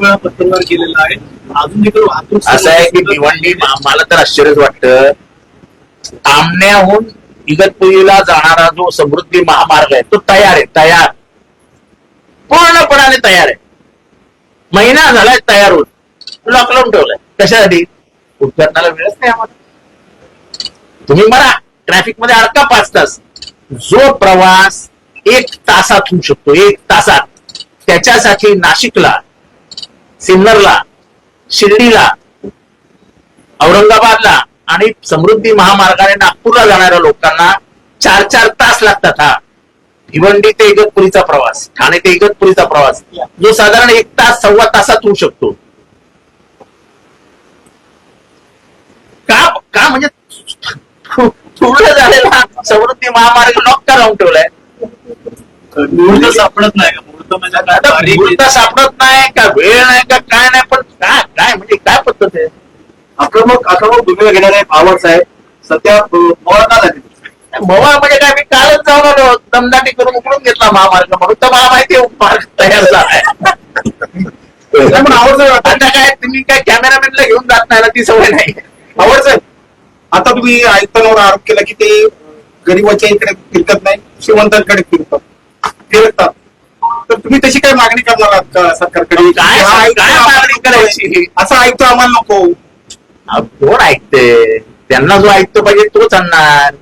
वेळा पत्रव्यवहार केलेला आहे. अजून देखील वाहतूक असं आहे की भिवंडी मला तर आश्चर्यच वाटतं. आमण्याहून इगतपुरीला जाणारा जो समृद्धी महामार्ग आहे तो तयार आहे तयार. पूर्णपणाने तयार आहे. महिना झालाय तयार होत लॉकडाऊन ठेवलाय. कशासाठी? उद्घाटनाला वेळच नाही आम्हाला. तुम्ही म्हणा ट्रॅफिकमध्ये अडका पाच तास. जो प्रवास एक तासात होऊ शकतो एक तासात. त्याच्यासाठी नाशिकला सिन्नरला शिर्डीला औरंगाबादला आणि समृद्धी महामार्गाने नागपूरला जाणाऱ्या लोकांना चार चार तास लागतात हा. भिवंडी ते इगतपुरीचा प्रवास ठाणे ते इगतपुरीचा प्रवास. जो साधारण एक तास सव्वा तासात होऊ शकतो. का का म्हणजे पूर्ण झालेला समृद्धी महामार्ग लॉक का राहून ठेवलाय? सापडत नाही. मुहूर्त म्हणजे सापडत नाही का वेळ नाही का काय नाही पण काय काय म्हणजे काय पद्धत आहे? आक्रमक आक्रमक भूमिका घेणारे आवाज आहे सध्या मोळा का झाली. मवा म्हणजे काय? मी कालच जाऊन आलो. दमदाटी करून उकडून घेतला महामार्ग म्हणून. तर मला माहिती मार्ग तयार झालाय. पण आवडत आता. काय तुम्ही काय कॅमेरामॅनला घेऊन जात नाही ना ती सवय नाही. आवडत आता तुम्ही आयुक्तांवर आरोप केला की ते गरीबाच्या इकडे फिरकत नाही श्रीमंतांकडे फिरतात. फिरतात तर तुम्ही तशी काय मागणी करणार आहात का सरकारकडे? काय- हा आयुक्त काय मागणी करायची? असं आयुक्त आम्हाला नको. अहो, कोण ऐकते त्यांना जो ऐकतो पाहिजे तोच आणणार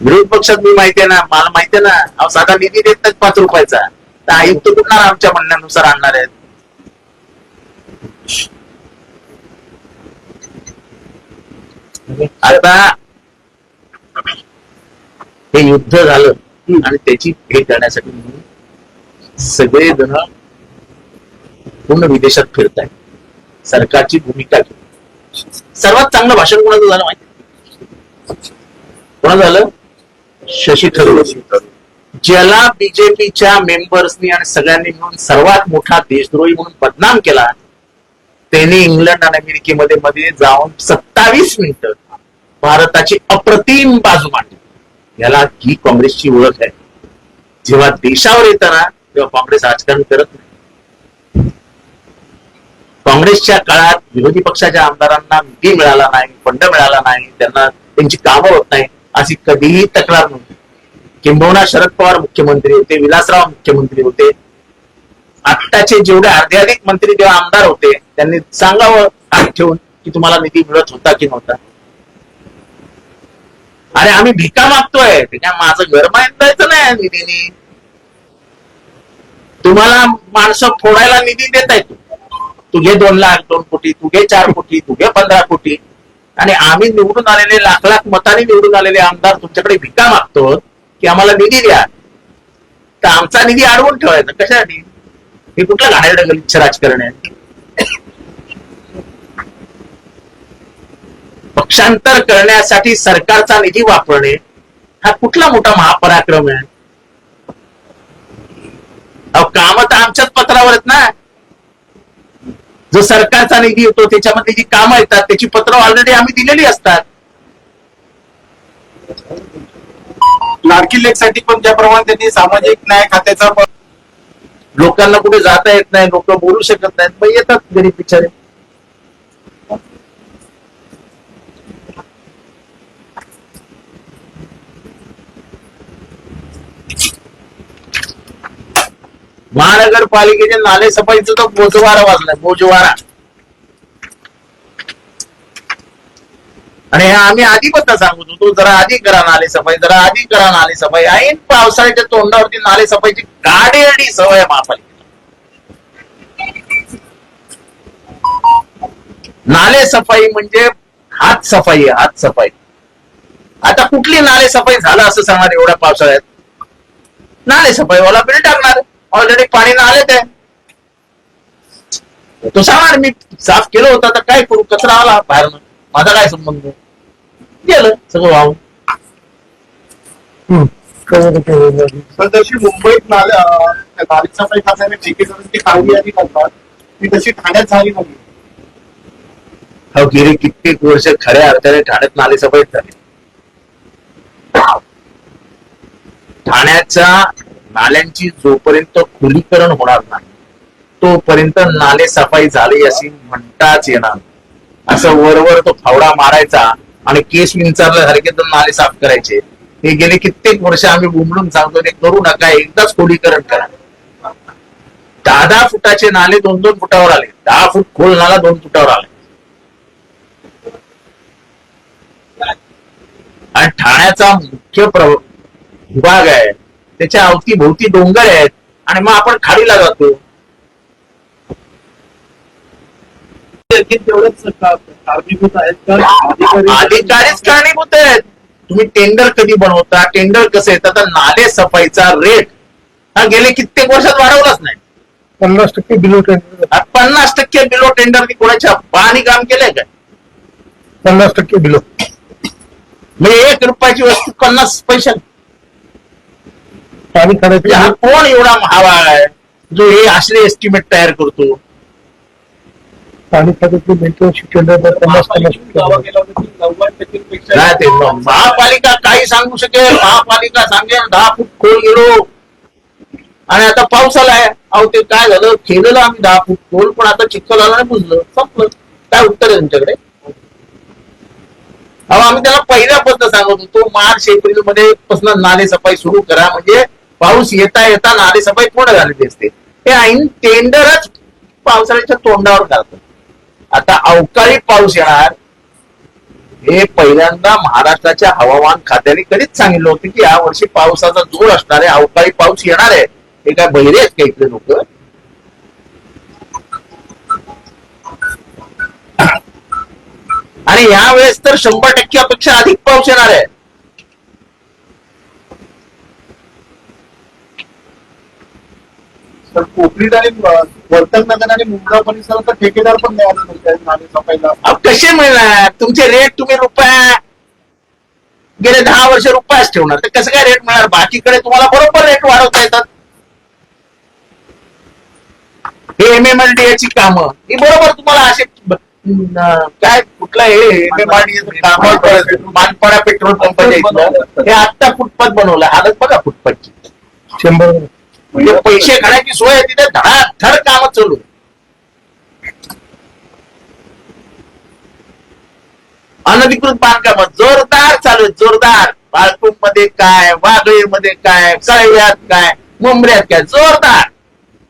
विरोध पक्षात मी माहितीये ना मला माहितीये ना अहो साधा निधी देत नाहीत पाच रुपयाचा. तर आयुक्त कुठणार आमच्या म्हणण्यानुसार आणणार आहेत? आता हे युद्ध झालं. आणि त्याची भेट करण्यासाठी सगळे जण पूर्ण विदेशात फिरत आहेत सरकारची भूमिका घेऊन. सर्वात चांगलं भाषण कोणाचं झालं माहिती? कोणाचं झालं? शशी थरूर. ज्याला बीजेपीच्या मेंबर्सनी आणि सगळ्यांनी मिळून सर्वात मोठा देशद्रोही म्हणून बदनाम केला त्यांनी इंग्लंड आणि अमेरिकेमध्ये मध्ये जाऊन सत्तावीस मिनिटं भारताची अप्रतिम बाजू मांडली. याला ही काँग्रेसची ओळख आहे. जेव्हा देशावर येताना तेव्हा काँग्रेस राजकारण करत नाही. काँग्रेसच्या काळात विरोधी पक्षाच्या आमदारांना निधी मिळाला नाही फंड मिळाला नाही त्यांना त्यांची कामं होत नाही अशी कधीही तक्रार नव्हती. किंबहुना शरद पवार मुख्यमंत्री होते विलासराव मुख्यमंत्री होते. आत्ताचे जेवढे अर्ध्याधिक मंत्री जेव्हा आमदार होते त्यांनी सांगावं हात ठेवून की तुम्हाला निधी मिळत होता की नव्हता. अरे आम्ही भिका मागतोय. काय माझं घर बांधायचं नाही निधीने तुम्हाला माणसं फोडायला निधी देत आहे तुझे दोन लाख दोन कोटी तुझे चार कोटी तुझे पंधरा कोटी. आणि आम्ही निवडून आलेले लाख लाख मताने निवडून आलेले आमदार तुमच्याकडे भिका मागतो की आम्हाला निधी द्या. तर आमचा निधी अडवून ठेवायचा. कशासाठी? हे कुठलं घाणेरडं गलिच्छ राजकारण आहे? पक्षांतर करण्यासाठी सरकारचा निधी वापरणे हा कुठला मोठा महापराक्रम आहे? अहो काम तर आमच्याच पत्रावर आहेत ना. जो सरकारचा निधी येतो त्याच्यामध्ये जी कामं येतात त्याची पत्र ऑलरेडी आम्ही दिलेली असतात. लाडकी लेखसाठी पण ज्याप्रमाणे त्यांनी सामाजिक न्याय खात्याचा लोकांना कुठे जाता येत नाही लोक बोलू शकत नाहीत मग येतात गरीब बिचारे. महानगरपालिकेच्या नाले सफाईचं तो बोजवारा वाजलाय बोजवारा. आणि आम्ही आधी पत्ता सांगत होतो जरा आधी करा नाले सफाई जरा आधी करा नाले सफाई. ऐन पावसाळ्याच्या तोंडावरती नाले सफाईची गाडी सवय आहे महापालिकेला नाले सफाई म्हणजे हात सफाई हात सफाई. आता कुठली नाले सफाई झालं असं सांगणार एवढ्या पावसाळ्यात? नाले सफाईवाला बिल टाकणार. ऑलरेडी पाणी नालेत आहे तो सांगणार मी साफ केलं होतं तर काय करू? कचरा आला बाहेर माझा काय संबंध? गेलं सगळं वाहून. पण जशी मुंबईत नाल्या नाली सफाई खात्याने ती करतात ती तशी ठाण्यात झाली नाही. हो गेली कित्येक वर्ष खऱ्या अर्थाने ठाण्यात नाले सफाईत झाली. ठाण्याचा नाल्यांची जोपर्यंत खुलीकरण होणार नाही तोपर्यंत नाले सफाई झाली अशी म्हणताच येणार असं वरवर तो फावडा मारायचा आणि केस विंचारल्यासारखे तर नाले साफ करायचे. हे गेले कित्येक वर्ष आम्ही बुमडून सांगतो ते करू नका एकदाच खोलीकरण करा. दहा दहा फुटाचे नाले दोन दोन फुटावर आले. दहा फूट खोल नाला दोन फुटावर आले. आणि ठाण्याचा मुख्य प्रभाग विभाग आहे. त्याच्या अवतीभोवती डोंगर आहेत आणि मग आपण खाडीला जातो. कारणीभूत आहेत अधिकारीच कारणीभूत आहेत. तुम्ही टेंडर कधी बनवता टेंडर कसं येतं तर नाले सफाईचा रेट हा गेले कित्येक वर्षात वाढवलाच नाही. पन्नास टक्के बिलो टेंडर पन्नास टक्के बिलो टेंडरनी कोणाच्या पाणी काम केलंय का? पन्नास टक्के बिलो म्हणजे एक रुपयाची वस्तू पन्नास पैसे पाणी म्हणजे हा कोण एवढा महावा आहे? जो हे असले एस्टिमेट तयार करतो. ते महापालिका काही सांगू शकेल महापालिका सांगेल दहा फूट खोल गेलो. आणि आता पाऊस आलाय. अहो ते काय झालं? केलेलं आम्ही दहा फूट खोल पण आता चिखल आला नाही बुजलं. संपलं. काय उत्तर आहे तुमच्याकडे? अहो आम्ही त्याला पहिल्यापासून सांगत होतो. मार्च एप्रिलमध्ये पासून नाले सफाई सुरू करा. म्हणजे पाऊस येता येता नाले सफाई पूर्ण झालेली असते. हे ऐन टेंडरच पावसाळ्याच्या तोंडावर घालतात. आता अवकाळी पाऊस येणार. हे पहिल्यांदा महाराष्ट्राच्या हवामान खात्याने कधीच सांगितलं होतं की या वर्षी पावसाचा जोर असणार आहे अवकाळी पाऊस येणार आहे. हे काय बहिरे आहेत का इथले लोक? आणि या वेळेस तर शंभर टक्के अपेक्षा अधिक पाऊस येणार आहे तर कोकणीत आणि वर्तन नगर आणि मुंब्रा परिसराचा ठेकेदार पण अहो कसे मिळणार? तुमचे रेट तुम्ही रुपया गेले दहा वर्ष रुपयाच ठेवणार. तर कसं काय रेट मिळणार? बाकीकडे तुम्हाला बरोबर रेट वाढवता येतात. हे एम एम एल डी ची कामं. ही बरोबर तुम्हाला असे काय कुठलं हे M M R D Manpada petrol इथलं हे आत्ता फुटपाथ बनवलं. हालत बघा फुटपाथची. शंभर म्हणजे पैसे खाण्याची सोय आहे तिथे धडाधड काम चालू. अनधिकृत बांधकाम जोरदार चालू आहे जोरदार. बाळकूममध्ये काय वागळे मध्ये काय कळव्यात काय मुंबऱ्यात काय जोरदार.